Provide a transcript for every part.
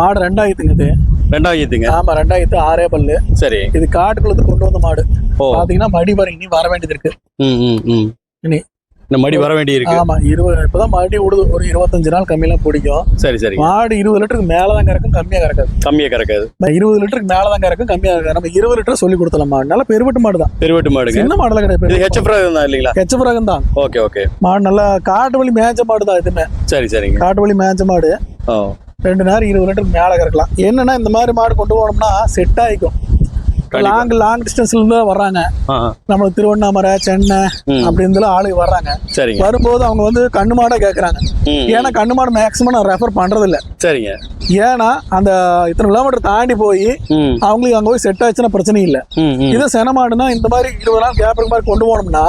மாடு ரெண்டாயிரத்துங்க இது. ரெண்டாயிரத்துங்க? ஆமா ரெண்டாயிரத்து ஆறே பல்லு. சரி. இது காட்டுக்குள்ள கொண்டு வந்த மாடு. பாத்தீங்கன்னா மடி பாருங்க இனி வர வேண்டியது இருக்கு. இனி. இந்த மடி வர வேண்டி இருக்கு. ஆமா இருபது இப்பதான் மடி விடுது ஒரு இருபத்தஞ்சு நாள் கம்மியெல்லாம் பிடிக்கும். சரி சரி. மாடு இருபது லிட்டருக்கு மேலதான் கறக்கும் கம்மியா கறக்காது. கம்மியா கறக்காது. இருபது லிட்டருக்கு மேலதான் கறக்கும் கம்மியா கறக்காது. நம்ம இருபது லிட்டர் சொல்லி கொடுத்தலாம் மாடு. நல்லா பெருவெட்டு மாடு தான் பெருவெட்டு மாடுங்க. சின்ன மாடுல கிடையாது ஹெச்எஃப் தான் இல்லைங்களா? கெச்ச பிறகு தான். Okay okay. மாடு நல்லா காட்டு வழி மேய்ச்ச மாடு தான் இதுமே. சரி சரிங்க. காட்டு வழி மேய்ச்ச மாடு. ரெண்டு நேரம் இருபது லிட்டருக்கு மேல கறக்கலாம். என்னன்னா இந்த மாதிரி மாடு கொண்டு போனோம்னா செட் கண்டிப்பா. லாங் லாங் டிஸ்டன்ஸ்ல இருந்து வர்றாங்க. நம்மளுக்கு திருவண்ணாமலை சென்னை ம். அப்படி இருந்தாலும் ஆளுங்க வர்றாங்க. வரும்போது அவங்க வந்து கண்ணு மாடா கேட்குறாங்க ம். ஏன்னா கண்ணு மாடு மேக்ஸிமம் நான் ரெஃபர் பண்றது இல்ல சரிங்க. ஏன்னா அந்த இத்தனை கிலோமீட்டர் தாண்டி போய் அவங்களுக்கு அங்க போய் செட் ஆச்சுன்னா பிரச்சனை இல்லை. இதே சென மாடுனா இந்த மாதிரி இருபது நாள் கேப் மாதிரி கொண்டு போனோம்னா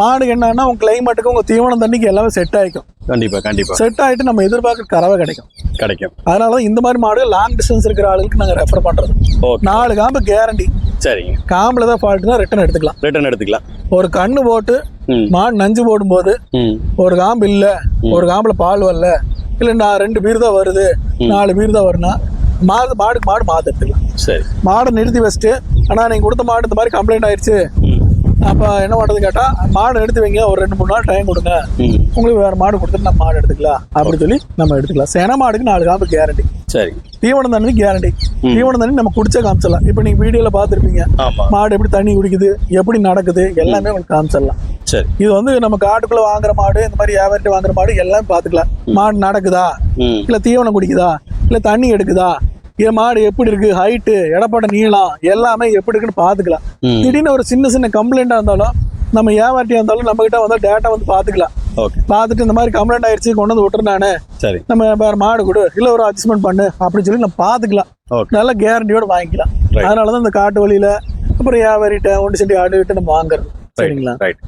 மாடு என்னன்னா உங்க கிளைமேட்டுக்கு உங்க தீவனம் தண்ணிக்கு எல்லாமே செட் ஆயிக்கும். கண்டிப்பா கண்டிப்பா. செட் ஆயிட்டு நம்ம எதிர்பார்க்குற கறவை கிடைக்கும். கிடைக்கும். அதனால தான் இந்த மாதிரி மாடு லாங் டிஸ்டன்ஸ் இருக்கிற ஆளுங்களுக்கு நாங்க ரெஃபர் பண்றது. நாலு காம்பு கேரண்டி சரிங்க. காம்புல தான் ஃபால்ட்னா ரிட்டர்ன் எடுத்துக்கலாம். ரிட்டர்ன் எடுத்துக்கலாம். ஒரு கண்ணு போட்டு மாடு நஞ்சு போடும்போது ஒரு காம்பு இல்ல ஒரு காம்புல பால் வரல இல்ல நான் ரெண்டு பீர் தான் வருது. நாலு பீர் தான் வரும்னா மாடு மாடுக்கு மாடு மாத்து எடுத்துக்கலாம் சரி. மாடை நிறுத்தி வச்சுட்டு ஆனா நீங்க கொடுத்த மாடு இந்த மாதிரி கம்ப்ளைண்ட் ஆயிடுச்சு அப்ப என்ன பண்றது கேட்டா மாடு எடுத்து வைங்க ஒரு ரெண்டு மூணு நாள் டைம் கொடுங்க. உங்களுக்கு வேற மாடு கொடுத்துட்டு நம்ம மாடு எடுத்துக்கலாம். அப்படின்னு சொல்லி நம்ம எடுத்துக்கலாம். சேன மாடுக்கு நாலு காம்பு கேரண்டி சரி. தீவனம் தண்ணி கேரண்டி தீவனம் தண்ணி நம்ம குடிச்சே காமிச்சிடலாம். இப்போ நீங்க வீடியோல பார்த்துருப்பீங்க. மாடு எப்படி தண்ணி குடிக்குது எப்படி நடக்குது எல்லாமே உங்களுக்கு காமிச்சிடலாம். சரி. இது வந்து நம்ம காட்டுக்குள்ள வாங்குற மாடு இந்த மாதிரி வியாபாரிட்டு வாங்குற மாடு எல்லாமே பார்த்துக்கலாம் மாடு நடக்குதா? இல்ல தீவனம் குடிக்குதா? இல்ல தண்ணி எடுக்குதா? இது மாடு எப்படி இருக்கு? ஹைட்டு எடப்பட்ட நீளம் எல்லாமே எப்படி இருக்குன்னு பார்த்துக்கலாம் ம். திடீர்னு ஒரு சின்ன சின்ன கம்ப்ளைண்டா இருந்தாலும் நம்ம வியாபாரிட்டியா இருந்தாலும் நம்ம கிட்ட வந்து டேட்டா வந்து பார்த்துக்கலாம் ஓகே. பார்த்துட்டு இந்த மாதிரி கம்ப்ளைண்ட் ஆயிடுச்சு கொண்டு வந்து விட்டுருந்தானே சரி. நம்ம வேற மாடு கொடு இல்ல ஒரு அட்ஜஸ்ட்மெண்ட் பண்ணு அப்படின்னு சொல்லி நம்ம பார்த்துக்கலாம் ஓகே. நல்ல கேரண்டியோட வாங்கிக்கலாம். Right. அதனால தான் இந்த காட்டு வழியில அப்புறம் வியாபாரிட்ட ஒன்று செட்டி ஆடு விட்டு நம்ம வாங்குறது. சரிங்களா? ரைட்